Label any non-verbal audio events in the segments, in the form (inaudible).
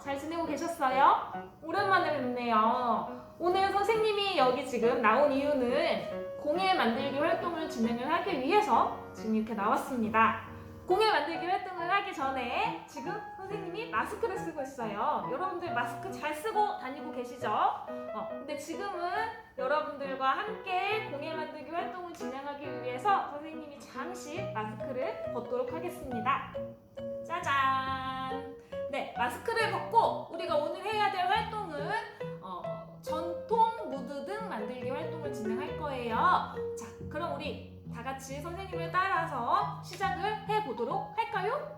잘 지내고 계셨어요? 오랜만에 뵙네요. 오늘 선생님이 여기 지금 나온 이유는 공예 만들기 활동을 진행을 하기 위해서 지금 이렇게 나왔습니다. 공예 만들기 활동을 하기 전에 지금 선생님이 마스크를 쓰고 있어요. 여러분들 마스크 잘 쓰고 다니고 계시죠? 어, 근데 지금은 여러분들과 함께 공예 만들기 활동을 진행하기 위해서 선생님이 잠시 마스크를 벗도록 하겠습니다. 짜잔! 네, 마스크를 벗고 우리가 오늘 해야 될 활동은 어, 전통 무드 등 만들기 활동을 진행할 거예요. 자, 그럼 우리 다 같이 선생님을 따라서 시작을 해 보도록 할까요?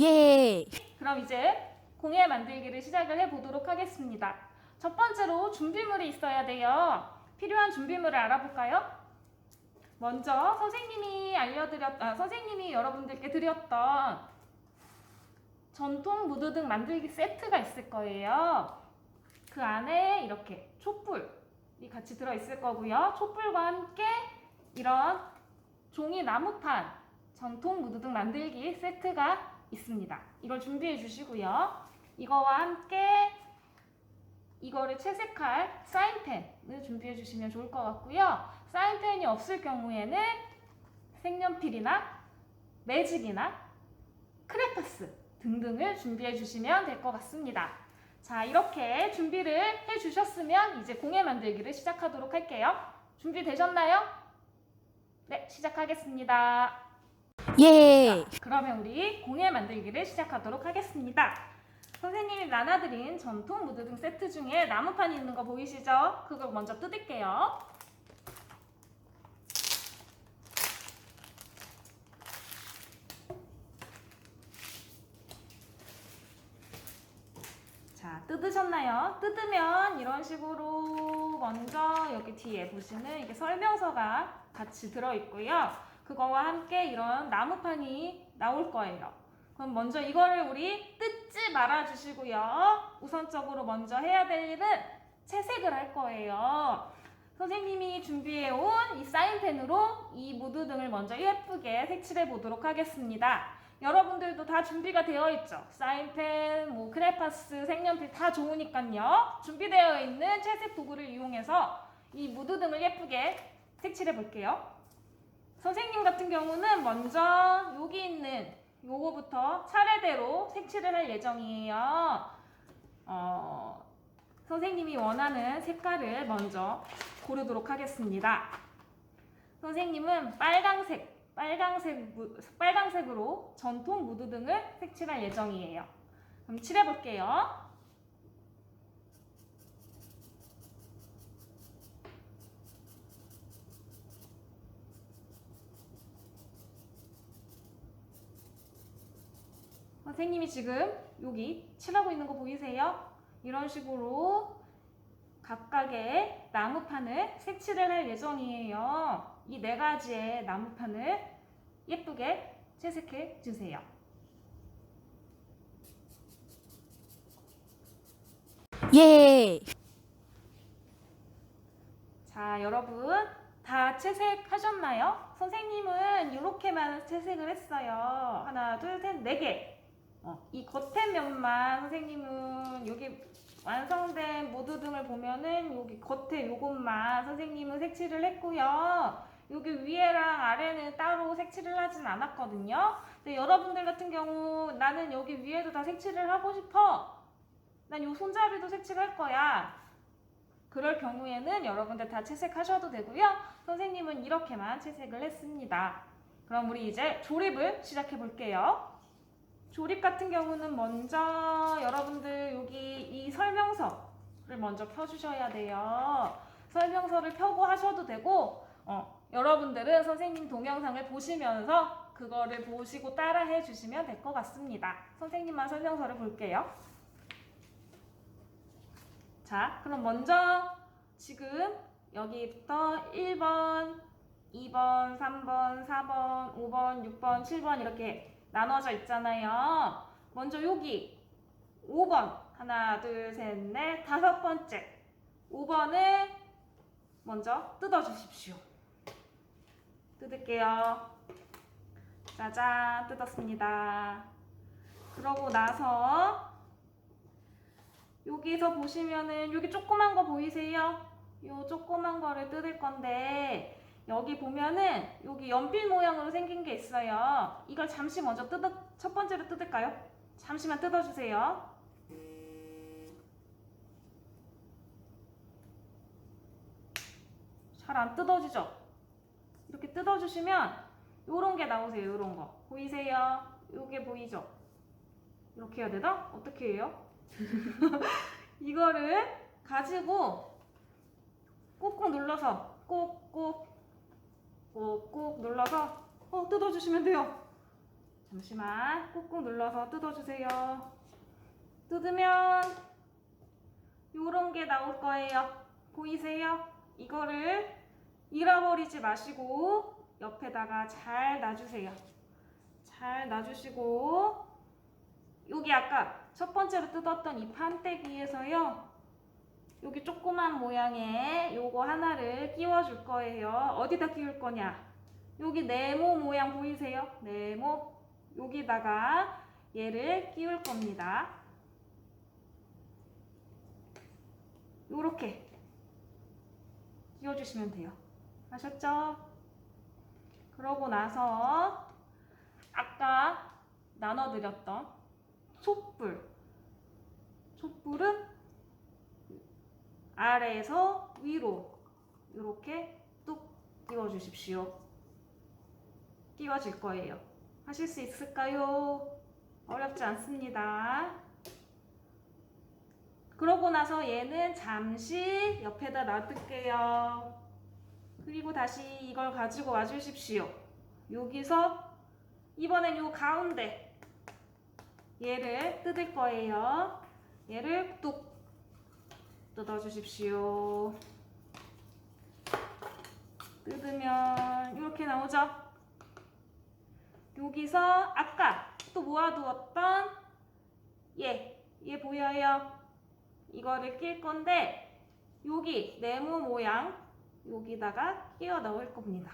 예. 그럼 이제 공예 만들기를 시작을 해 보도록 하겠습니다. 첫 번째로 준비물이 있어야 돼요. 필요한 준비물을 알아볼까요? 먼저 선생님이 알려드렸, 아, 선생님이 여러분들께 드렸던 전통 무드 등 만들기 세트가 있을 거예요. 그 안에 이렇게 촛불이 같이 들어 있을 거고요. 촛불과 함께 이런 종이 나무판 전통 무드 등 만들기 세트가 있습니다. 이걸 준비해 주시고요. 이거와 함께 이거를 채색할 사인펜을 준비해 주시면 좋을 것 같고요. 사인펜이 없을 경우에는 색연필이나 매직이나 크레파스 등등을 준비해 주시면 될 것 같습니다. 자, 이렇게 준비를 해 주셨으면 이제 공예 만들기를 시작하도록 할게요. 준비되셨나요? 네, 시작하겠습니다. 예. 그러면 우리 공예 만들기를 시작하도록 하겠습니다. 선생님이 나눠드린 전통 무드 등 세트 중에 나무판이 있는 거 보이시죠? 그걸 먼저 뜯을게요. 자, 뜯으셨나요? 뜯으면 이런 식으로 먼저 여기 뒤에 보시는 이게 설명서가 같이 들어있고요. 그거와 함께 이런 나무판이 나올 거예요. 그럼 먼저 이거를 우리 뜯지 말아 주시고요. 우선적으로 먼저 해야 될 일은 채색을 할 거예요. 선생님이 준비해 온 이 사인펜으로 이 무드 등을 먼저 예쁘게 색칠해 보도록 하겠습니다. 여러분들도 다 준비가 되어 있죠? 사인펜, 뭐 크레파스, 색연필 다 좋으니까요. 준비되어 있는 채색 도구를 이용해서 이 무드 등을 예쁘게 색칠해 볼게요. 선생님 같은 경우는 먼저 여기 있는 요거부터 차례대로 색칠을 할 예정이에요. 어, 선생님이 원하는 색깔을 먼저 고르도록 하겠습니다. 선생님은 빨강색, 빨강색, 무- 빨강색으로 전통 무드 등을 색칠할 예정이에요. 그럼 칠해 볼게요. 선생님이 지금 여기 칠하고 있는 거 보이세요? 이런 식으로 각각의 나무판을 색칠을 할 예정이에요. 이 네 가지의 나무판을 예쁘게 채색해 주세요. 예. 자, 여러분 다 채색하셨나요? 선생님은 이렇게만 채색을 했어요. 하나, 둘, 셋, 네 개. 어, 이 겉에 면만 선생님은 여기 완성된 모드 등을 보면은 여기 겉에 요것만 선생님은 색칠을 했고요. 여기 위에랑 아래는 따로 색칠을 하진 않았거든요. 근데 여러분들 같은 경우 나는 여기 위에도 다 색칠을 하고 싶어. 난 요 손잡이도 색칠할 거야. 그럴 경우에는 여러분들 다 채색하셔도 되고요. 선생님은 이렇게만 채색을 했습니다. 그럼 우리 이제 조립을 시작해 볼게요. 조립 같은 경우는 먼저 여러분들 여기 이 설명서를 먼저 펴주셔야 돼요. 설명서를 펴고 하셔도 되고, 어, 여러분들은 선생님 동영상을 보시면서 그거를 보시고 따라 해 주시면 될 것 같습니다. 선생님만 설명서를 볼게요. 자, 그럼 먼저 지금 여기부터 1번, 2번, 3번, 4번, 5번, 6번, 7번 이렇게 나눠져 있잖아요. 먼저 여기 5번 하나, 둘, 셋, 넷, 다섯 번째 5번을 먼저 뜯어 주십시오. 뜯을게요. 짜잔, 뜯었습니다. 그러고 나서 여기서 보시면은 여기 조그만 거 보이세요? 요 조그만 거를 뜯을 건데 여기 보면은 여기 연필 모양으로 생긴 게 있어요. 이걸 잠시 먼저 뜯어 첫 번째로 뜯을까요? 잠시만 뜯어주세요. 잘 안 뜯어지죠? 이렇게 뜯어주시면 요런 게 나오세요. 요런 거 보이세요? 요게 보이죠? 이렇게 해야 되나? 어떻게 해요? (laughs) 이거를 가지고 꾹꾹 눌러서 꾹꾹 꾹꾹 눌러서 어 뜯어주시면 돼요. 잠시만 꾹꾹 눌러서 뜯어주세요. 뜯으면 요런 게 나올 거예요. 보이세요? 이거를 잃어버리지 마시고 옆에다가 잘 놔주세요. 잘 놔주시고 여기 아까 첫 번째로 뜯었던 이 판때기에서요. 여기 조그만 모양의 요거 하나를 끼워 줄 거예요. 어디다 끼울 거냐? 여기 네모 모양 보이세요? 네모. 여기다가 얘를 끼울 겁니다. 요렇게 끼워 주시면 돼요. 아셨죠? 그러고 나서 아까 나눠드렸던 촛불. 촛불은 아래에서 위로 이렇게 뚝 끼워 주십시오. 끼워질 거예요. 하실 수 있을까요? 어렵지 않습니다. 그러고 나서 얘는 잠시 옆에다 놔둘게요. 그리고 다시 이걸 가지고 와 주십시오. 여기서 이번엔 요 가운데 얘를 뜯을 거예요. 얘를 뚝 뜯어 주십시오. 뜯으면 이렇게 나오죠? 여기서 아까 또 모아두었던 얘, 얘 보여요? 이거를 낄 건데 여기 네모 모양 여기다가 끼워 넣을 겁니다.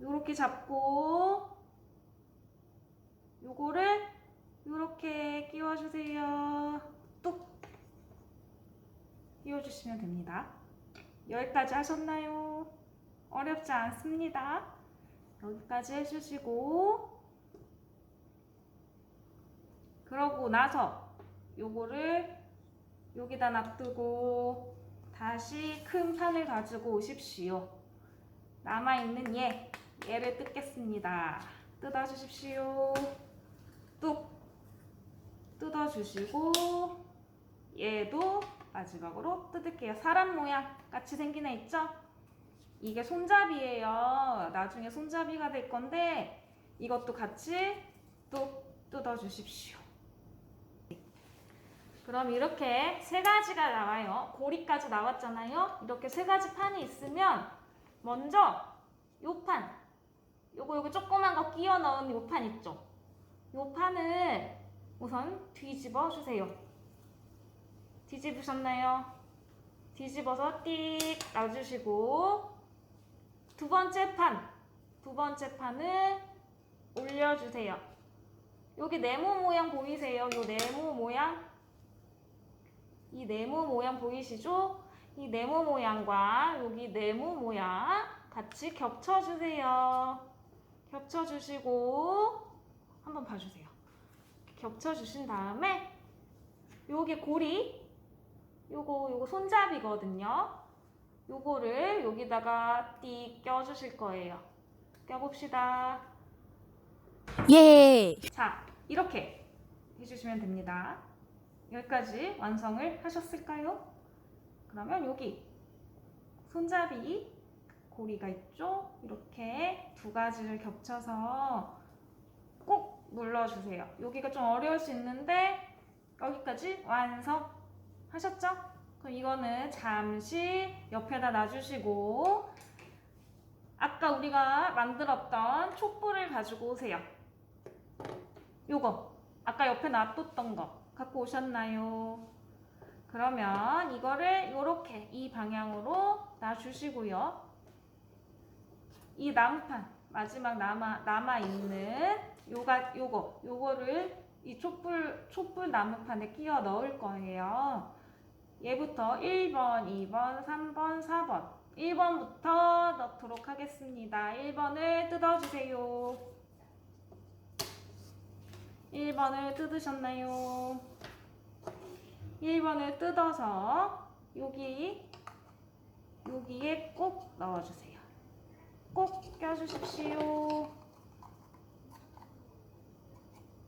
이렇게 잡고 요거를 이렇게 끼워주세요. 뚝 끼워주시면 됩니다. 여기까지 하셨나요? 어렵지 않습니다. 여기까지 해주시고 그러고 나서 요거를 여기다 놔두고 다시 큰 판을 가지고 오십시오. 남아있는 얘, 얘를 뜯겠습니다. 뜯어주십시오. 뚝 뜯어주시고 얘도 마지막으로 뜯을게요. 사람 모양 같이 생긴 애 있죠? 이게 손잡이에요. 나중에 손잡이가 될 건데 이것도 같이 뚝 뜯어 주십시오. 그럼 이렇게 세 가지가 나와요. 고리까지 나왔잖아요. 이렇게 세 가지 판이 있으면 먼저 요 판, 요거 요거 조그만 거 끼워 넣은 요 판 있죠? 요 판을 우선 뒤집어 주세요. 뒤집으셨나요? 뒤집어서 띡 놔주시고 두 번째 판, 두 번째 판을 올려주세요. 여기 네모 모양 보이세요? 요 네모 모양 이 네모 모양 보이시죠? 이 네모 모양과 여기 네모 모양 같이 겹쳐주세요. 겹쳐주시고 한번 봐주세요. 겹쳐주신 다음에 여기 고리 요거 요거 손잡이거든요. 요거를 여기다가 띡 껴주실 거예요. 껴봅시다. 예. 자, 이렇게 해주시면 됩니다. 여기까지 완성을 하셨을까요? 그러면 여기 손잡이 고리가 있죠? 이렇게 두 가지를 겹쳐서 꼭 눌러주세요. 여기가 좀 어려울 수 있는데 여기까지 완성 하셨죠? 그럼 이거는 잠시 옆에다 놔주시고 아까 우리가 만들었던 촛불을 가지고 오세요. 요거 아까 옆에 놔뒀던 거 갖고 오셨나요? 그러면 이거를 요렇게 이 방향으로 놔주시고요. 이 나무판 마지막 남아 남아 있는 요가 요거 요거를 이 촛불 촛불 나무판에 끼워 넣을 거예요. 얘부터 1번, 2번, 3번, 4번. 1번부터 넣도록 하겠습니다. 1번을 뜯어주세요. 1번을 뜯으셨나요? 1번을 뜯어서 여기 여기에 꼭 넣어주세요. 꼭 껴주십시오.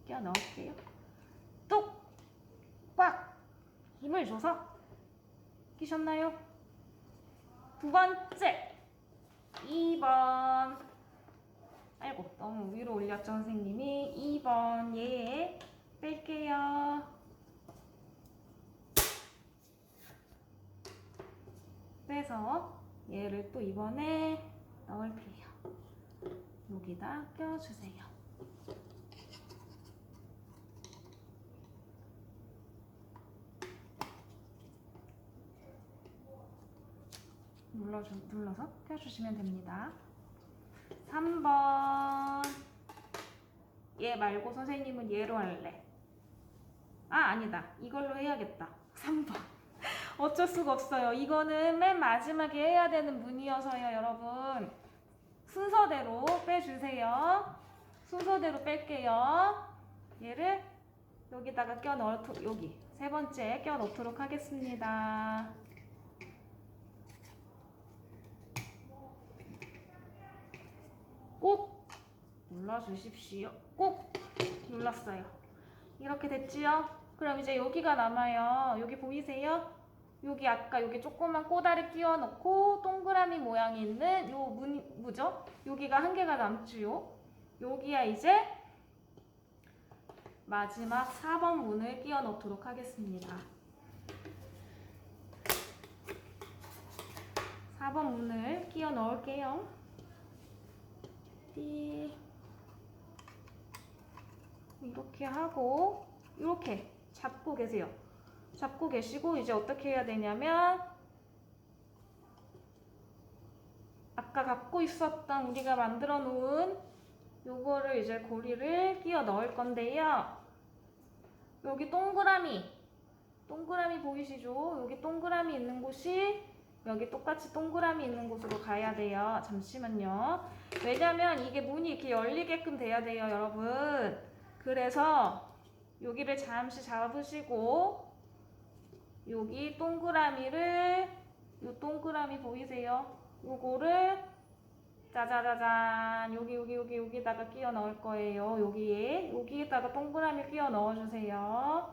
껴 넣을게요. 뚝! 꽉! 힘을 줘서 끼셨나요? 두 번째. 2번. 아이고 너무 위로 올렸죠 선생님이. 2번 얘 뺄게요. 빼서 얘를 또 이번에 넣을게요. 여기다 껴주세요 눌러주, 눌러서 껴주시면 됩니다. 3번. 얘 말고 선생님은 얘로 할래. 아 아니다. 이걸로 해야겠다. 3번. (laughs) 어쩔 수가 없어요. 이거는 맨 마지막에 해야 되는 문이어서요 여러분. 순서대로 빼주세요. 순서대로 뺄게요. 얘를 여기다가 껴 넣어 여기 세 번째 껴 넣도록 하겠습니다 꼭 눌러주십시오. 꼭 눌렀어요. 이렇게 됐지요? 그럼 이제 여기가 남아요. 여기 보이세요? 여기 아까 여기 조그만 꼬다리 끼워 넣고 동그라미 모양이 있는 요 문, 뭐죠? 여기가 한 개가 남지요. 여기야 이제 마지막 4번 문을 끼워 넣도록 하겠습니다. 4번 문을 끼워 넣을게요. 띠. 이렇게 하고 이렇게 잡고 계세요. 잡고 계시고 이제 어떻게 해야 되냐면 아까 갖고 있었던 우리가 만들어 놓은 요거를 이제 고리를 끼워 넣을 건데요. 여기 동그라미 동그라미 보이시죠? 여기 동그라미 있는 곳이 여기 똑같이 동그라미 있는 곳으로 가야 돼요. 잠시만요. 왜냐면 이게 문이 이렇게 열리게끔 돼야 돼요, 여러분. 그래서 여기를 잠시 잡으시고 여기 동그라미를 요 동그라미 보이세요? 요거를 짜자자잔 여기 여기 여기 여기다가 끼워 넣을 거예요. 여기에 여기에다가 동그라미 끼워 넣어 주세요.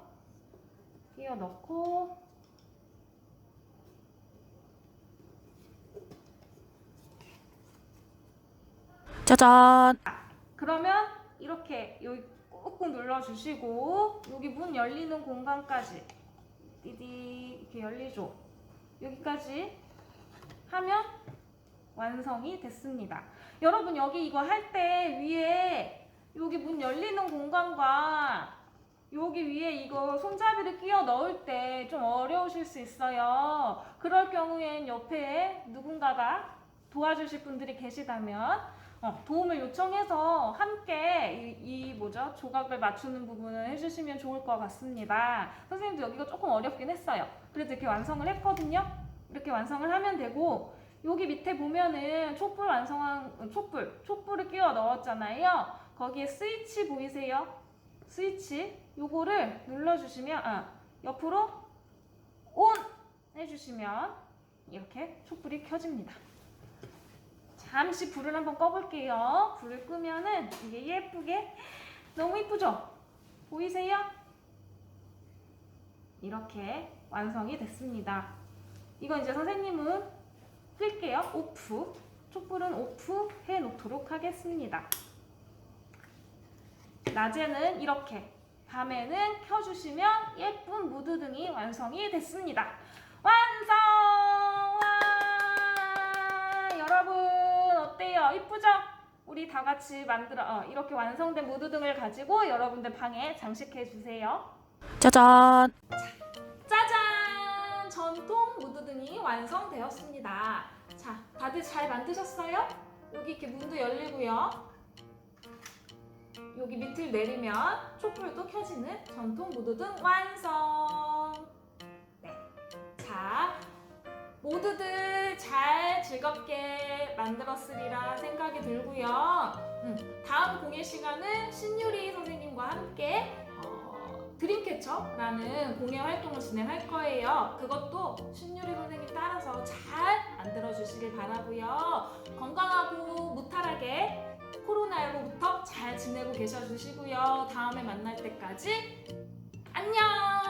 끼워 넣고 짜잔. 그러면 이렇게 여기 꾹꾹 눌러주시고 여기 문 열리는 공간까지 띠디 이렇게 열리죠. 여기까지 하면 완성이 됐습니다. 여러분 여기 이거 할 때 위에 여기 문 열리는 공간과 여기 위에 이거 손잡이를 끼워 넣을 때 좀 어려우실 수 있어요. 그럴 경우엔 옆에 누군가가 도와주실 분들이 계시다면 어, 도움을 요청해서 함께 이, 이 뭐죠 조각을 맞추는 부분을 해주시면 좋을 것 같습니다. 선생님도 여기가 조금 어렵긴 했어요. 그래도 이렇게 완성을 했거든요. 이렇게 완성을 하면 되고 여기 밑에 보면은 촛불 완성한 어, 촛불 촛불을 끼워 넣었잖아요. 거기에 스위치 보이세요? 스위치 요거를 눌러주시면 아 옆으로 온 해주시면 이렇게 촛불이 켜집니다. 잠시 불을 한번 꺼볼게요. 불을 끄면은 이게 예쁘게 너무 이쁘죠? 보이세요? 이렇게 완성이 됐습니다. 이건 이제 선생님은 끌게요. 오프. 촛불은 오프 해 놓도록 하겠습니다. 낮에는 이렇게, 밤에는 켜주시면 예쁜 무드등이 완성이 됐습니다. 완성! 와! 여러분 어때요? 이쁘죠? 우리 다 같이 만들어 어, 이렇게 완성된 무드등을 가지고 여러분들 방에 장식해 주세요. 짜잔. 짜잔! 전통 무드등이 완성되었습니다. 자, 다들 잘 만드셨어요? 여기 이렇게 문도 열리고요. 여기 밑을 내리면 촛불도 켜지는 전통 무드등 완성. 네. 자, 모두들 잘 즐겁게 만들었으리라 생각이 들고요. 음, 다음 공예 시간은 신유리 선생님과 함께 어, 드림캐쳐라는 공예 활동을 진행할 거예요. 그것도 신유리 선생님 따라서 잘 만들어 주시길 바라고요. 건강하고 무탈하게 코로나19부터 잘 지내고 계셔 주시고요. 다음에 만날 때까지 안녕!